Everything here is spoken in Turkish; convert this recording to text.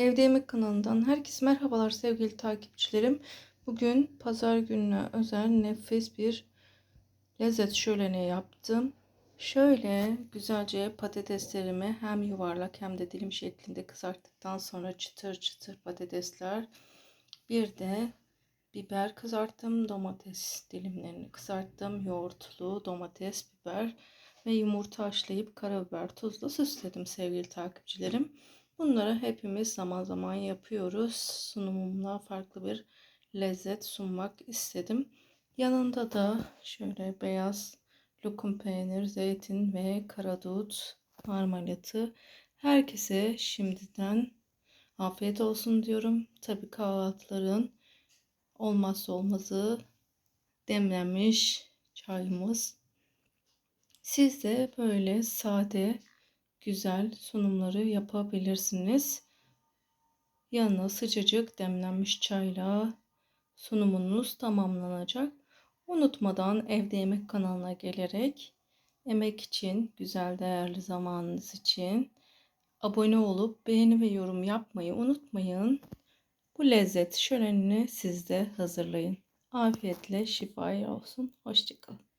Evde Yemek kanalından herkese merhabalar sevgili takipçilerim. Bugün pazar gününe özel nefis bir lezzet şöleni yaptım. Şöyle güzelce patateslerimi hem yuvarlak hem de dilim şeklinde kızarttıktan sonra çıtır çıtır patatesler. Bir de biber kızarttım, domates dilimlerini kızarttım, yoğurtlu domates, biber ve yumurta haşlayıp karabiber tuzla süsledim sevgili takipçilerim. Bunları hepimiz zaman zaman yapıyoruz. Sunumumla farklı bir lezzet sunmak istedim. Yanında da şöyle beyaz lokum peynir, zeytin ve karadut marmalatı. Herkese şimdiden afiyet olsun diyorum. Tabi kahvaltıların olmazsa olmazı demlenmiş çayımız. Siz de böyle sade güzel sunumları yapabilirsiniz. Yanına sıcacık demlenmiş çayla sunumunuz tamamlanacak. Unutmadan evde yemek kanalına gelerek emek için, güzel değerli zamanınız için abone olup beğeni ve yorum yapmayı unutmayın. Bu lezzet şölenini siz de hazırlayın. Afiyetle şifa olsun. Hoşçakalın.